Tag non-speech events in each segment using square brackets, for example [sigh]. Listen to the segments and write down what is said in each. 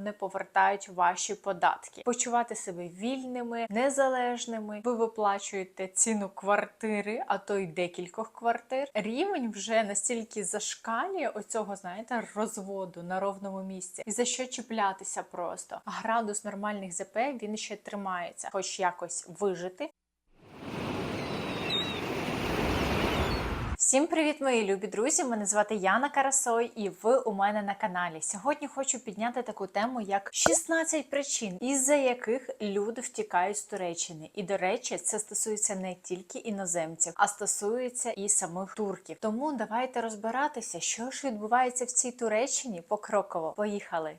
не повертають ваші податки. Почувати себе вільними, незалежними. Ви виплачуєте ціну квартири, а то й декількох квартир. Рівень вже настільки зашкалює оцього, знаєте, розводу на ровному місці. І за що чіплятися просто? Градус нормальних ЗП він ще тримається, хоч якось вижити. Всім привіт, мої любі друзі! Мене звати Яна Карасой, і ви у мене на каналі. Сьогодні хочу підняти таку тему, як 16 причин, із-за яких люди втікають з Туреччини. І до речі, це стосується не тільки іноземців, а стосується і самих турків. Тому давайте розбиратися, що ж відбувається в цій Туреччині покроково. Поїхали!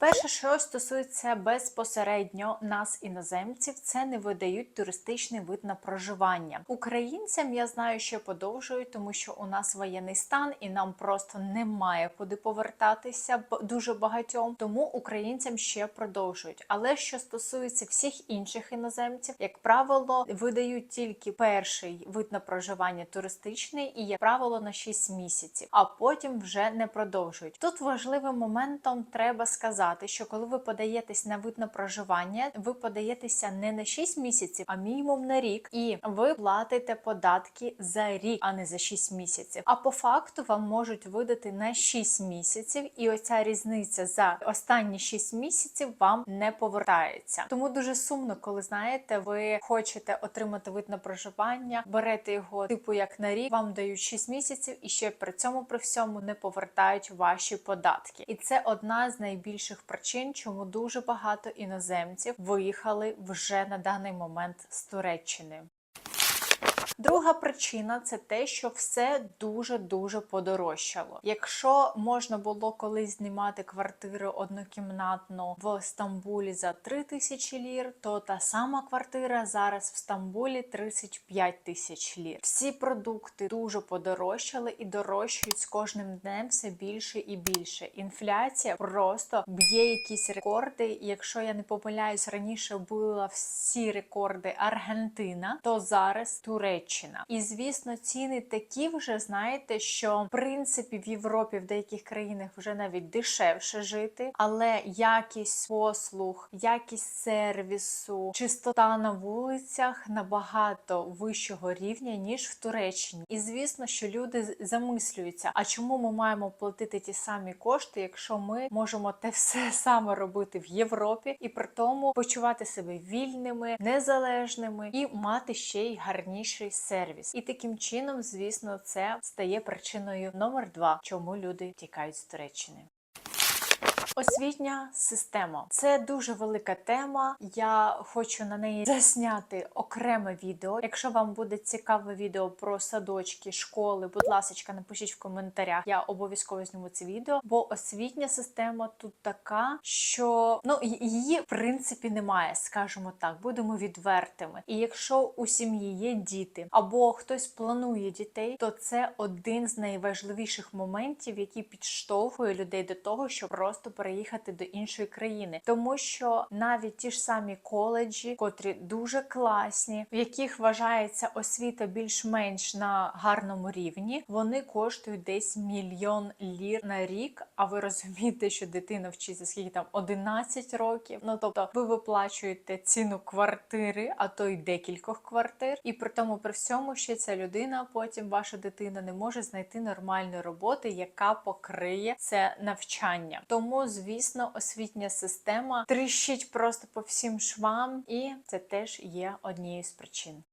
Перше, що стосується безпосередньо нас, іноземців, це не видають туристичний вид на проживання. Українцям я знаю, що подовжують, тому що у нас воєнний стан і нам просто немає куди повертатися дуже багатьом. Тому українцям ще продовжують. Але що стосується всіх інших іноземців, як правило, видають тільки перший вид на проживання туристичний і, як правило, на 6 місяців, а потім вже не продовжують. Тут важливим моментом треба сказати, що коли ви подаєтесь на вид на проживання, ви подаєтеся не на 6 місяців, а мінімум на рік, і ви платите податки за рік, а не за 6 місяців. А по факту вам можуть видати на 6 місяців, і оця різниця за останні 6 місяців вам не повертається. Тому дуже сумно, коли знаєте, ви хочете отримати вид на проживання, берете його типу як на рік, вам дають 6 місяців, і ще при цьому при всьому не повертають ваші податки. І це одна з найбільших причин, чому дуже багато іноземців виїхали вже на даний момент з Туреччини. Друга причина це те, що все дуже дуже подорожчало. Якщо можна було колись знімати квартиру однокімнатну в Стамбулі за 3 тисячі лір, то та сама квартира зараз в Стамбулі 35 тисяч лір. Всі продукти дуже подорожчали і дорожчають з кожним днем все більше і більше. Інфляція просто б'є якісь рекорди. Якщо я не помиляюсь, раніше була всі рекорди Аргентина, то зараз Туреччина. І звісно, ціни такі вже знаєте, що в принципі в Європі в деяких країнах вже навіть дешевше жити, але якість послуг, якість сервісу, чистота на вулицях набагато вищого рівня ніж в Туреччині. І звісно, що люди замислюються: а чому ми маємо платити ті самі кошти, якщо ми можемо те все [laughs] саме робити в Європі і при тому почувати себе вільними, незалежними і мати ще й гарніший сервіс. І таким чином, звісно, це стає причиною номер два, чому люди тікають з Туреччини. Освітня система це дуже велика тема. Я хочу на неї засняти окреме відео. Якщо вам буде цікаве відео про садочки, школи, будь ласка, напишіть в коментарях. Я обов'язково зніму це відео, бо освітня система тут така, що ну її в принципі немає, скажімо так, будемо відвертими. І якщо у сім'ї є діти або хтось планує дітей, то це один з найважливіших моментів, який підштовхує людей до того, щоб просто переїхати до іншої країни, тому що навіть ті ж самі коледжі, котрі дуже класні, в яких вважається освіта більш-менш на гарному рівні, вони коштують десь мільйон лір на рік. А ви розумієте, що дитина вчиться скільки там 11 років. Ну тобто, ви виплачуєте ціну квартири, а то й декількох квартир, і при тому при всьому ще ця людина, потім ваша дитина не може знайти нормальної роботи, яка покриє це навчання. Тому, звісно, освітня система тріщить просто по всім швам, і це теж є однією з причин.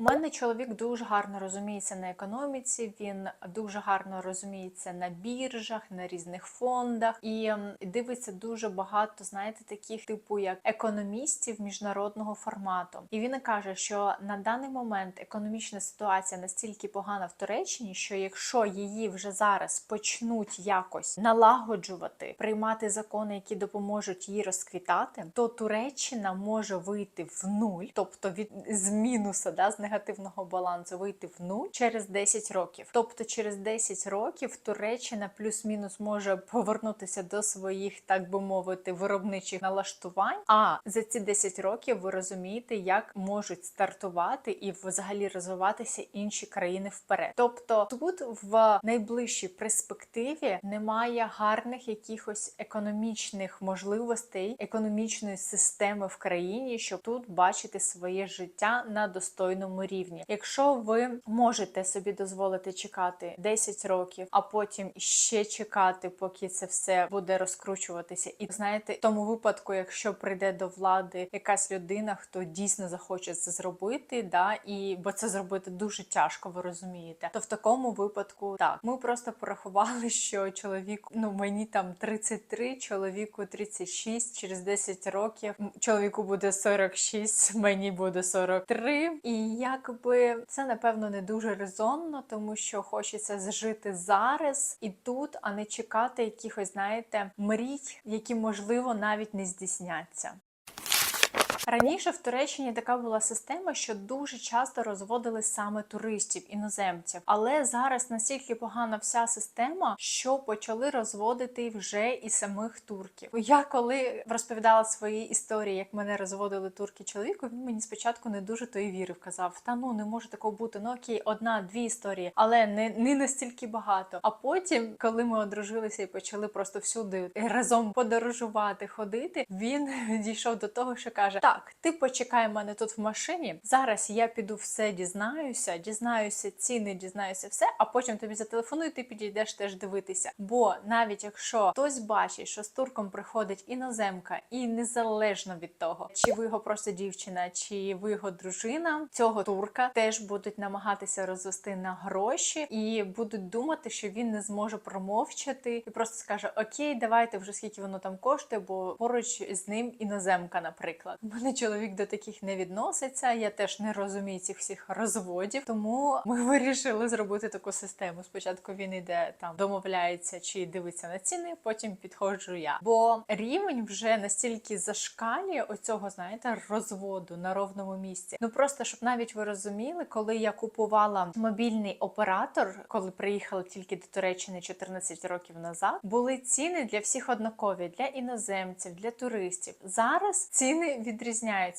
У мене чоловік дуже гарно розуміється на економіці. Він дуже гарно розуміється на біржах, на різних фондах і дивиться дуже багато, знаєте, таких типу як економістів міжнародного формату. І він каже, що на даний момент економічна ситуація настільки погана в Туреччині, що якщо її вже зараз почнуть якось налагоджувати, приймати закони, які допоможуть їй розквітати, то Туреччина може вийти в нуль, тобто від з мінуса, да, з негативного балансу вийти в нуль через 10 років. Тобто, через 10 років Туреччина плюс-мінус може повернутися до своїх, так би мовити, виробничих налаштувань. А за ці 10 років ви розумієте, як можуть стартувати і взагалі розвиватися інші країни вперед. Тобто тут в найближчій перспективі немає гарних якихось економічних можливостей, економічної системи в країні, щоб тут бачити своє життя на достойному рівні. Якщо ви можете собі дозволити чекати 10 років, а потім ще чекати, поки це все буде розкручуватися, і знаєте, в тому випадку, якщо прийде до влади якась людина, хто дійсно захоче це зробити, да і бо це зробити дуже тяжко, ви розумієте, то в такому випадку так ми просто порахували, [laughs] що чоловік, ну мені там 33, чоловіку 36, через 10 років чоловіку буде 46, [laughs] мені буде 43. І якби це напевно не дуже резонно, тому що хочеться зжити зараз і тут, а не чекати якихось, знаєте, мрій, які можливо навіть не здійсняться. Раніше в Туреччині така була система, що дуже часто розводили саме туристів, іноземців. Але зараз настільки погана вся система, що почали розводити вже і самих турків. Я коли розповідала свої історії, як мене розводили турки чоловіку, він мені спочатку не дуже то й вірив. Казав: Та ну не може такого бути. Ну окей, одна-дві історії, але не, не настільки багато. А потім, коли ми одружилися і почали просто всюди разом подорожувати, ходити, він [laughs] дійшов до того, що каже: Так, ти почекай мене тут в машині. Зараз я піду все дізнаюся, дізнаюся ціни, дізнаюся все, а потім тобі зателефоную, ти підійдеш теж дивитися. Бо навіть якщо хтось бачить, що з турком приходить іноземка, і незалежно від того, чи ви його просто дівчина, чи ви його дружина, цього турка теж будуть намагатися розвести на гроші і будуть думати, що він не зможе промовчати і просто скаже: Окей, давайте вже скільки воно там коштує, бо поруч з ним іноземка, наприклад. У мене чоловік до таких не відноситься. Я теж не розумію цих всіх розводів, тому ми [laughs] вирішили зробити таку систему. Спочатку він іде там, домовляється чи дивиться на ціни, потім підходжу я. Бо рівень вже настільки зашкалює оцього, знаєте, розводу на ровному місці. Ну просто щоб навіть ви розуміли, коли я купувала мобільний оператор, коли приїхала тільки до Туреччини 14 років назад, були ціни для всіх однакові для іноземців, для туристів. Зараз ціни відрізняються.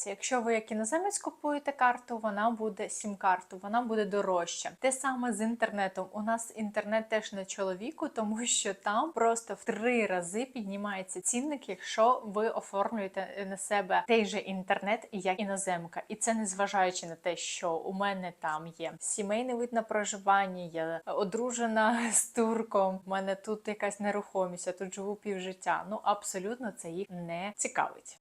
Якщо ви як іноземець купуєте карту, вона буде сім-карту, вона буде дорожча. Те саме з інтернетом. У нас інтернет теж на чоловіку, тому що там просто в три рази піднімається цінник, якщо ви оформлюєте на себе той же інтернет, як іноземка, і це не зважаючи на те, що у мене там є сімейний вид на проживання, я одружена [laughs] з турком. У мене тут якась нерухомість, я тут живу півжиття. Ну абсолютно це їх не цікавить.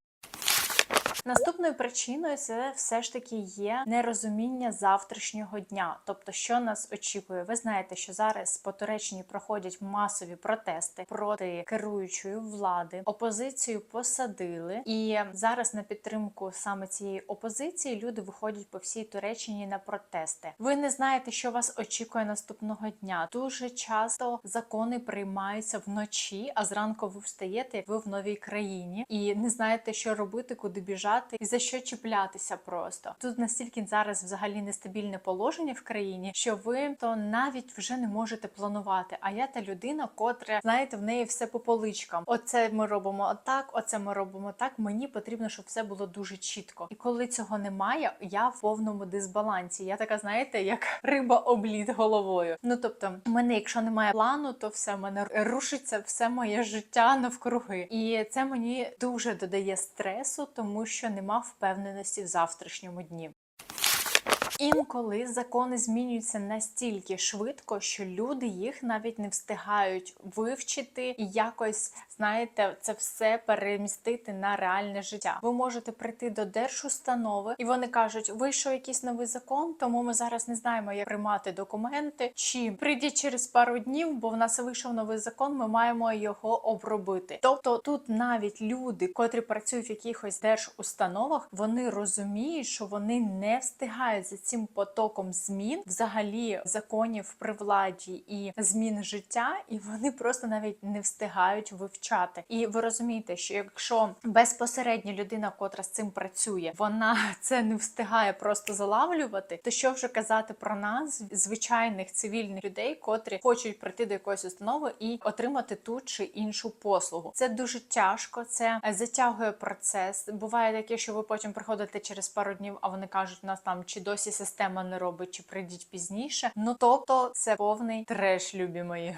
Наступною причиною це все ж таки є нерозуміння завтрашнього дня, тобто, що нас очікує. Ви знаєте, що зараз по Туреччині проходять масові протести проти керуючої влади. Опозицію посадили, і зараз на підтримку саме цієї опозиції люди виходять по всій Туреччині на протести. Ви не знаєте, що вас очікує наступного дня. Дуже часто закони приймаються вночі, а зранку ви встаєте, ви в новій країні і не знаєте, що робити, куди біжати і за що чіплятися просто. Тут настільки зараз взагалі нестабільне положення в країні, що ви то навіть вже не можете планувати. А я та людина, котра знаєте, в неї все по поличкам. Оце ми робимо отак, оце ми робимо так. Мені потрібно, щоб все було дуже чітко. І коли цього немає, я в повному дисбалансі. Я така, знаєте, як риба облід головою. Ну тобто, в мене, якщо немає плану, то все в мене рушиться все моє життя навкруги. І це мені дуже додає стресу, тому що нема впевненості в завтрашньому дні. Інколи закони змінюються настільки швидко, що люди їх навіть не встигають вивчити і якось, знаєте, це все перемістити на реальне життя. Ви можете прийти до держустанови, і вони кажуть, вийшов якийсь новий закон, тому ми зараз не знаємо, як приймати документи. Чи прийдіть через пару днів, бо в нас вийшов новий закон, ми маємо його обробити. Тобто тут навіть люди, котрі працюють в якихось держустановах, вони розуміють, що вони не встигають за цим потоком змін, взагалі законів при владі і змін життя, і вони просто навіть не встигають вивчати. І ви розумієте, що якщо безпосередньо людина, котра з цим працює, вона [laughs] це не встигає просто залавлювати, то що вже казати про нас, звичайних цивільних людей, котрі хочуть прийти до якоїсь установи і отримати ту чи іншу послугу. Це дуже тяжко, це затягує процес. Буває таке, що ви потім приходите через пару днів, а вони кажуть, у нас там чи досі система не робить, чи прийдіть пізніше. Ну тобто це повний треш, любі мої.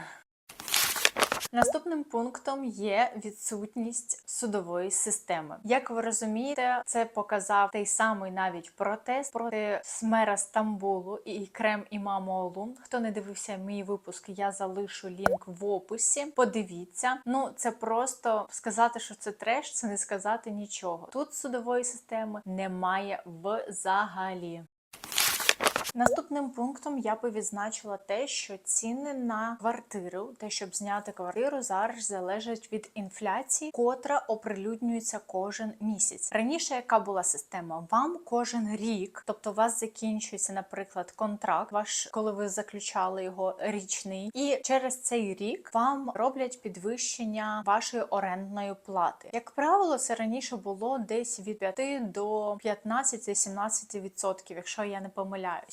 Наступним пунктом є відсутність судової системи. Як ви розумієте, це показав той самий навіть протест проти мера Стамбулу і Крем Імаму Олун. Хто не дивився мій випуск, я залишу лінк в описі. Подивіться, ну це просто сказати, що це треш, це не сказати нічого. Тут судової системи немає взагалі. Наступним пунктом я би відзначила те, що ціни на квартиру, те, щоб зняти квартиру, зараз залежать від інфляції, котра оприлюднюється кожен місяць. Раніше яка була система? Вам кожен рік, тобто у вас закінчується, наприклад, контракт, ваш, коли ви заключали його річний, і через цей рік вам роблять підвищення вашої орендної плати. Як правило, це раніше було десь від 5 до 15-17%, якщо я не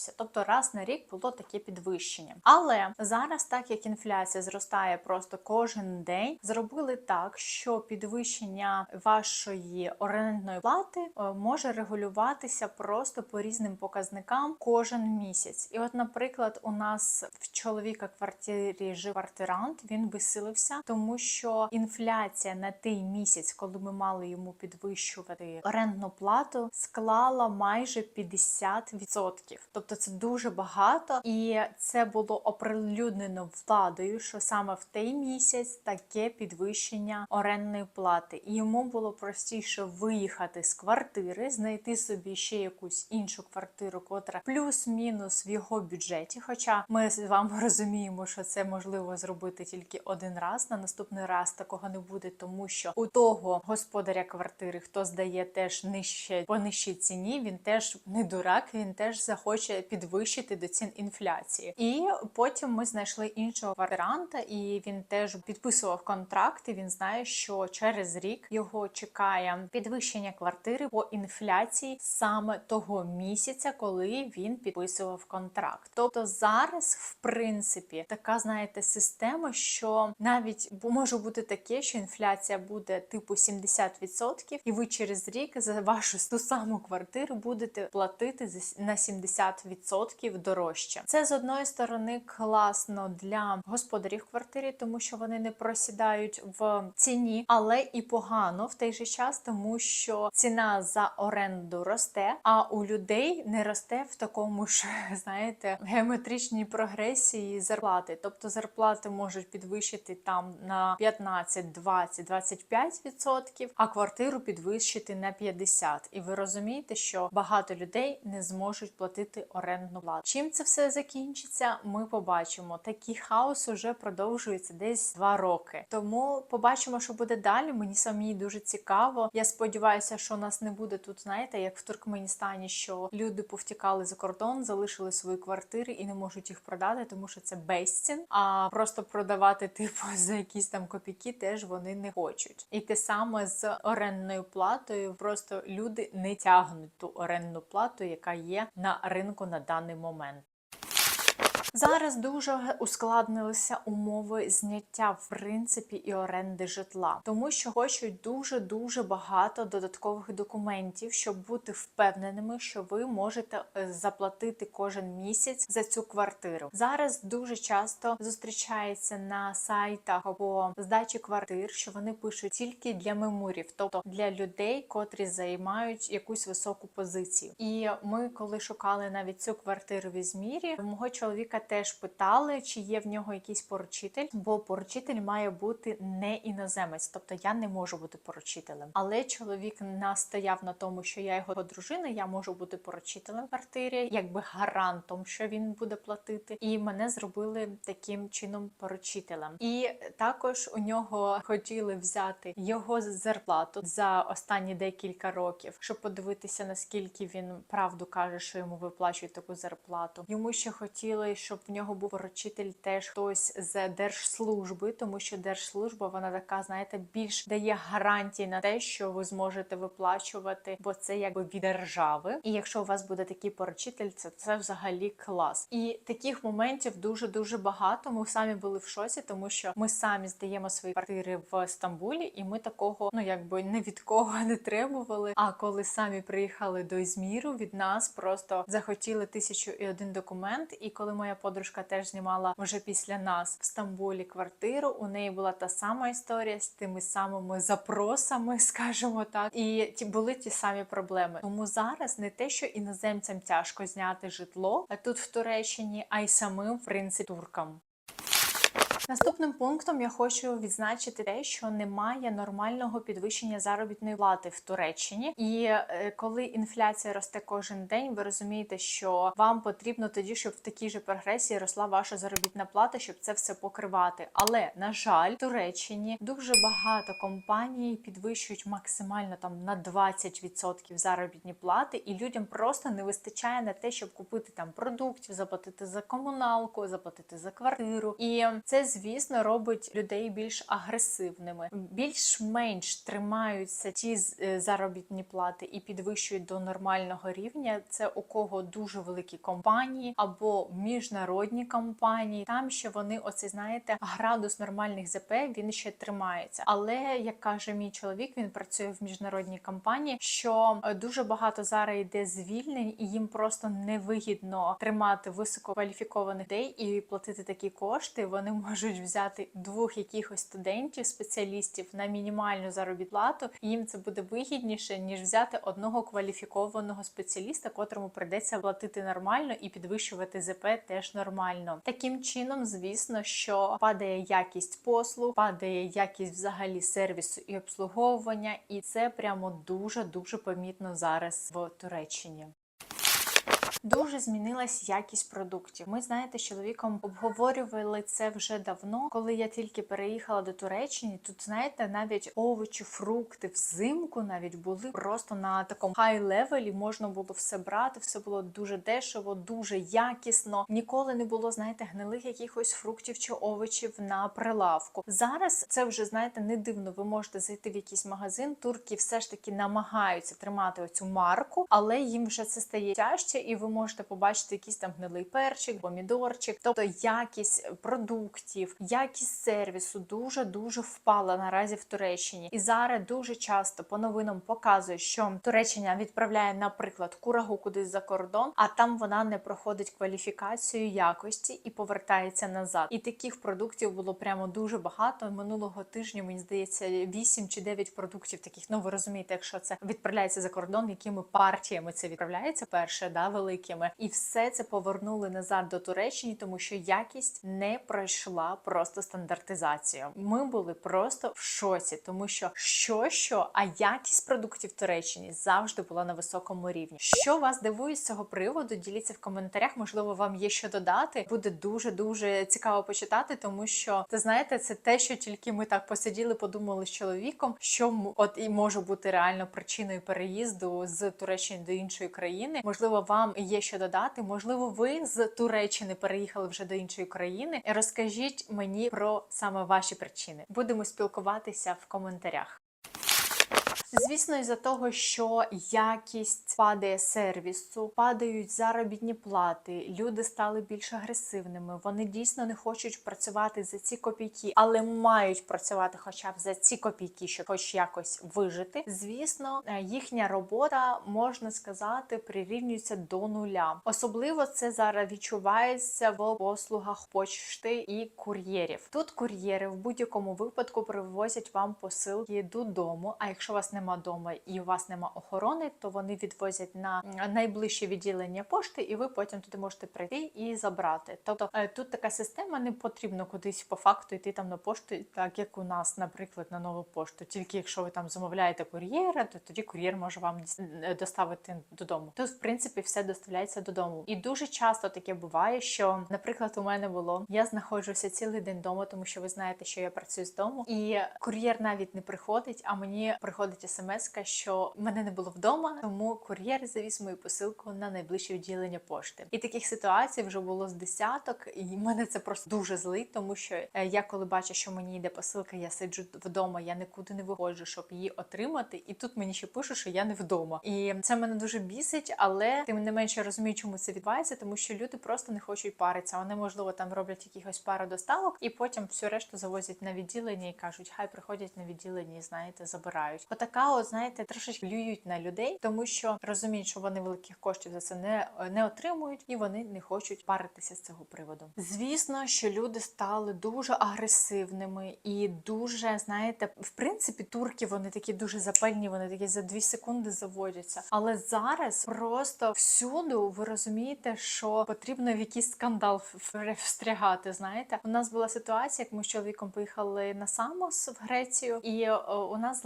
помиляюся. Тобто раз на рік було таке підвищення. Але зараз, так як інфляція зростає просто кожен день, зробили так, що підвищення вашої орендної плати е, може регулюватися просто по різним показникам кожен місяць. І, от, наприклад, у нас в чоловіка квартирі жив квартирант, він висилився, тому що інфляція на той місяць, коли ми мали йому підвищувати орендну плату, склала майже 50%. Тобто це дуже багато, і це було оприлюднено владою, що саме в той місяць таке підвищення орендної плати, і йому було простіше виїхати з квартири, знайти собі ще якусь іншу квартиру, котра плюс-мінус в його бюджеті. Хоча ми з вами [laughs] розуміємо, що це можливо зробити тільки один раз. На наступний раз такого не буде, тому що у того господаря квартири, хто здає теж нижче по нижчій ціні, він теж не дурак, він теж захоче підвищити до цін інфляції. І потім ми знайшли іншого квартиранта, і він теж підписував контракт. і Він знає, що через рік його чекає підвищення квартири по інфляції саме того місяця, коли він підписував контракт. Тобто зараз, в принципі, така знаєте система, що навіть може бути таке, що інфляція буде типу 70%, і ви через рік за вашу ту саму квартиру будете платити на 70% дорожче. Це з одної сторони класно для господарів квартири, тому що вони не просідають в ціні, але і погано в той же час, тому що ціна за оренду росте, а у людей не росте в такому ж, [laughs] знаєте, геометричній прогресії зарплати. Тобто зарплати можуть підвищити там на 15, 20, 25%, а квартиру підвищити на 50%. І ви розумієте, що багато людей не зможуть платити орендну плату. Чим це все закінчиться, ми побачимо. Такий хаос уже продовжується десь два роки. Тому побачимо, що буде далі. Мені самій дуже цікаво. Я сподіваюся, що нас не буде тут, знаєте, як в Туркменістані, що люди повтікали за кордон, залишили свої квартири і не можуть їх продати, тому що це безцін. А просто продавати [laughs] типу за якісь там копійки теж вони не хочуть. І те саме з орендною платою. Просто люди не тягнуть ту орендну плату, яка є на ринку на даний момент. Зараз дуже ускладнилися умови зняття в принципі і оренди житла, тому що хочуть дуже дуже багато додаткових документів, щоб бути впевненими, що ви можете е, заплатити кожен місяць за цю квартиру. Зараз дуже часто зустрічається на сайтах або здачі квартир, що вони пишуть тільки для мемурів, тобто для людей, котрі займають якусь високу позицію. І ми, коли шукали навіть цю квартиру в Ізмірі, мого чоловіка подружка теж питали, чи є в нього якийсь поручитель, бо поручитель має бути не іноземець, тобто я не можу бути поручителем. Але чоловік настояв на тому, що я його дружина, я можу бути поручителем в квартирі, якби гарантом, що він буде платити. І мене зробили таким чином поручителем. І також у нього хотіли взяти його зарплату за останні декілька років, щоб подивитися, наскільки він правду каже, що йому виплачують таку зарплату. Йому ще хотіли, щоб в нього був поручитель теж хтось з держслужби, тому що держслужба вона така, знаєте, більш дає гарантії на те, що ви зможете виплачувати, бо це якби від держави. І якщо у вас буде такий поручитель, це це взагалі клас. І таких моментів дуже дуже багато. Ми самі були в шоці, тому що ми самі здаємо свої квартири в Стамбулі, і ми такого ну якби не від кого не требували. А коли самі приїхали до Ізміру, від нас просто захотіли тисячу і один документ. І коли моя подружка теж знімала вже після нас в Стамбулі квартиру, у неї була та сама історія з тими самими запросами, [laughs] скажімо так, і ті були ті самі проблеми. Тому зараз не те, що іноземцям тяжко зняти житло тут в Туреччині, а й самим в принципі туркам. Наступним пунктом я хочу відзначити те, що немає нормального підвищення заробітної плати в Туреччині. І е, коли інфляція росте кожен день, ви розумієте, що вам потрібно тоді, щоб в такій же прогресії росла ваша заробітна плата, щоб це все покривати. Але на жаль, в Туреччині дуже багато компаній підвищують максимально там на 20% заробітні плати, і людям просто не вистачає на те, щоб купити там продуктів, заплатити за комуналку, заплатити за квартиру. І це звісно, робить людей більш агресивними, більш-менш тримаються ті е, заробітні плати і підвищують до нормального рівня. Це у кого дуже великі компанії або міжнародні компанії. Там ще вони, оце знаєте, градус нормальних ЗП він ще тримається. Але як каже мій чоловік, він працює в міжнародній компанії, що е, дуже багато зараз йде звільнень, і їм просто невигідно тримати висококваліфікованих людей і платити такі кошти. Вони можуть можуть взяти двох якихось студентів, спеціалістів на мінімальну заробітну і їм це буде вигідніше ніж взяти одного кваліфікованого спеціаліста, котрому прийдеться платити нормально і підвищувати ЗП теж нормально. Таким чином, звісно, що падає якість послуг, падає якість взагалі сервісу і обслуговування, і це прямо дуже дуже помітно зараз в Туреччині. Дуже змінилась якість продуктів. Ми знаєте, з чоловіком обговорювали це вже давно. Коли я тільки переїхала до Туреччини, тут знаєте, навіть овочі, фрукти взимку навіть були просто на такому хай левелі. Можна було все брати, все було дуже дешево, дуже якісно. Ніколи не було, знаєте, гнилих якихось фруктів чи овочів на прилавку. Зараз це вже знаєте не дивно. Ви можете зайти в якийсь магазин. Турки все ж таки намагаються тримати оцю марку, але їм вже це стає тяжче, і ви можете побачити якийсь там гнилий перчик, помідорчик, тобто якість продуктів, якість сервісу дуже дуже впала наразі в Туреччині. І зараз дуже часто по новинам показує, що Туреччина відправляє, наприклад, курагу кудись за кордон, а там вона не проходить кваліфікацію якості і повертається назад. І таких продуктів було прямо дуже багато. Минулого тижня мені здається 8 чи 9 продуктів таких. Ну ви розумієте, якщо це відправляється за кордон, якими партіями це відправляється перше, да велике великими, і все це повернули назад до Туреччини, тому що якість не пройшла просто стандартизацію. Ми були просто в шоці, тому що що, що, а якість продуктів в Туреччині завжди була на високому рівні. Що вас дивує з цього приводу? Діліться в коментарях. Можливо, вам є що додати. Буде дуже дуже цікаво почитати, тому що ти знаєте, це те, що тільки ми так посиділи, подумали з чоловіком, що от і може бути реально причиною переїзду з Туреччини до іншої країни. Можливо, вам є що додати. Можливо, ви з Туреччини переїхали вже до іншої країни. Розкажіть мені про саме ваші причини. Будемо спілкуватися в коментарях. Звісно, із-за того, що якість падає сервісу, падають заробітні плати, люди стали більш агресивними. Вони дійсно не хочуть працювати за ці копійки, але мають працювати, хоча б за ці копійки, щоб хоч якось вижити. Звісно, е, їхня робота можна сказати прирівнюється до нуля. Особливо це зараз відчувається в послугах почти і кур'єрів. Тут кур'єри в будь-якому випадку привозять вам посилки додому. А якщо вас не нема вдома і у вас нема охорони, то вони відвозять на найближче відділення пошти, і ви потім туди можете прийти і забрати. Тобто е, тут така система, не потрібно кудись по факту йти там на пошту, так як у нас, наприклад, на нову пошту. Тільки якщо ви там замовляєте кур'єра, то тоді кур'єр може вам е, доставити додому. Тут, в принципі, все доставляється додому. І дуже часто таке буває, що, наприклад, у мене було я знаходжуся цілий день вдома, тому що ви знаєте, що я працюю з дому, і кур'єр навіть не приходить. А мені приходить смс, що мене не було вдома, тому кур'єр завіз мою посилку на найближче відділення пошти. І таких ситуацій вже було з десяток, і мене це просто дуже злить, тому що е, я коли бачу, що мені йде посилка, я сиджу вдома, я нікуди не виходжу, щоб її отримати. І тут мені ще пишуть, що я не вдома. І це мене дуже бісить, але тим не менше розумію, чому це відбувається, тому що люди просто не хочуть паритися. Вони можливо там роблять якихось пару доставок, і потім всю решту завозять на відділення і кажуть, хай приходять на відділення і знаєте, забирають. Отака, от знаєте, трошечки плюють на людей, тому що розуміють, що вони великих коштів за це не, не отримують, і вони не хочуть паритися з цього приводу. Звісно, що люди стали дуже агресивними і дуже, знаєте, в принципі, турки вони такі дуже запальні, вони такі за дві секунди заводяться. Але зараз просто всюду ви розумієте, що потрібно в якийсь скандал встрягати. Знаєте, у нас була ситуація, як ми з чоловіком поїхали на Самос в Грецію, і е, у нас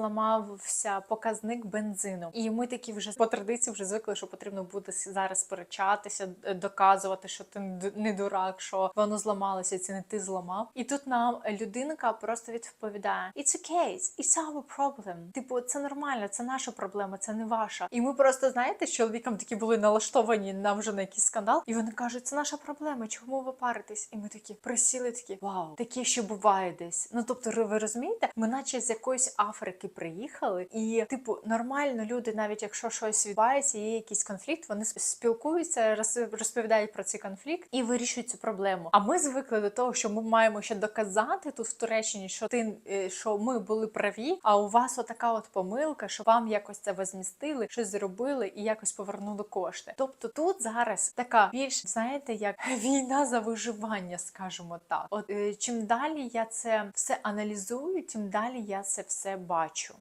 зламався показник бензину. І ми такі вже по традиції вже звикли, що потрібно буде зараз сперечатися, доказувати, що ти не дурак, що воно зламалося, це не ти зламав. І тут нам людинка просто відповідає: It's okay, it's our problem. Типу, це нормально, це наша проблема, це не ваша. І ми просто знаєте, з чоловіком такі були налаштовані нам вже на якийсь скандал, і вони кажуть, це наша проблема. Чому ви паритесь? І ми такі присіли, такі вау, таке ще буває десь. Ну тобто, ви розумієте, ми наче з якоїсь Африки приїхали, і типу нормально люди, навіть якщо щось відбувається, є якийсь конфлікт, вони спілкуються, роз- розповідають про цей конфлікт і вирішують цю проблему. А ми звикли до того, що ми маємо ще доказати тут в Туреччині, що ти е, що ми були праві, а у вас отака от помилка, що вам якось це возмістили, щось зробили і якось повернули кошти. Тобто тут зараз така більш знаєте, як [laughs] війна за виживання, скажімо так. От е, чим далі я це все аналізую, тим далі я це все бачу.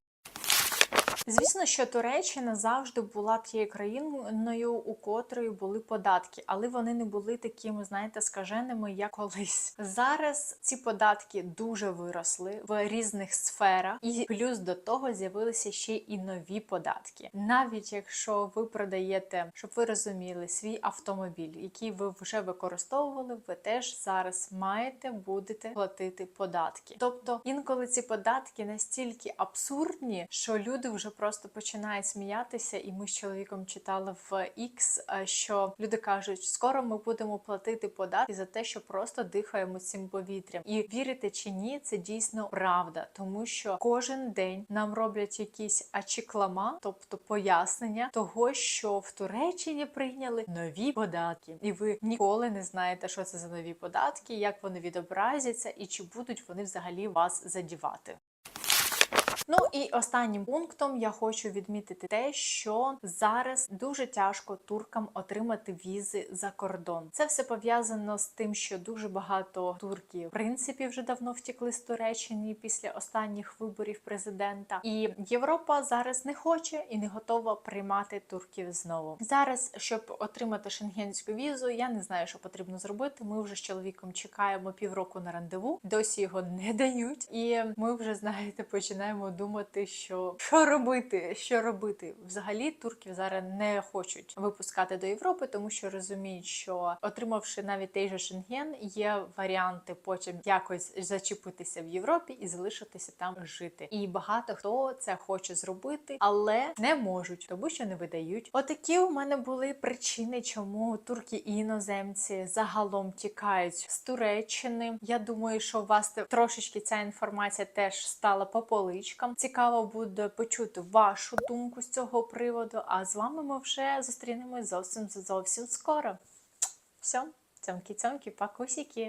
Звісно, що Туреччина завжди була тією країною, у котрої були податки, але вони не були такими, знаєте, скаженими, як колись. Зараз ці податки дуже виросли в різних сферах, і плюс до того з'явилися ще і нові податки. Навіть якщо ви продаєте, щоб ви розуміли, свій автомобіль, який ви вже використовували, ви теж зараз маєте будете платити податки. Тобто інколи ці податки настільки абсурдні, що люди вже просто починають сміятися, і ми з чоловіком читали в X, е, що люди кажуть, скоро ми будемо платити податки за те, що просто дихаємо цим повітрям. І вірите чи ні, це дійсно правда, тому що кожен день нам роблять якісь ачіклама, тобто пояснення того, що в Туреччині прийняли нові податки, і ви ніколи не знаєте, що це за нові податки, як вони відобразяться, і чи будуть вони взагалі вас задівати. Ну і останнім пунктом я хочу відмітити те, що зараз дуже тяжко туркам отримати візи за кордон. Це все пов'язано з тим, що дуже багато турків в принципі вже давно втекли з Туреччини після останніх виборів президента. І Європа зараз не хоче і не готова приймати турків знову. Зараз, щоб отримати шенгенську візу, я не знаю, що потрібно зробити. Ми вже з чоловіком чекаємо півроку на рандеву, досі його не дають, і ми вже знаєте, починаємо думати, що що робити, що робити. Взагалі турків зараз не хочуть випускати до Європи, тому що розуміють, що отримавши навіть той же Шенген, є варіанти потім якось зачепитися в Європі і залишитися там жити. І багато хто це хоче зробити, але не можуть, тому що не видають. Отакі у мене були причини, чому турки і іноземці загалом тікають з Туреччини. Я думаю, що у вас трошечки ця інформація теж стала по поличкам. Цікаво буде почути вашу думку з цього приводу. А з вами ми вже зустрінемось зовсім зовсім скоро. Все, цьомкі-цьомкі, пакусіки.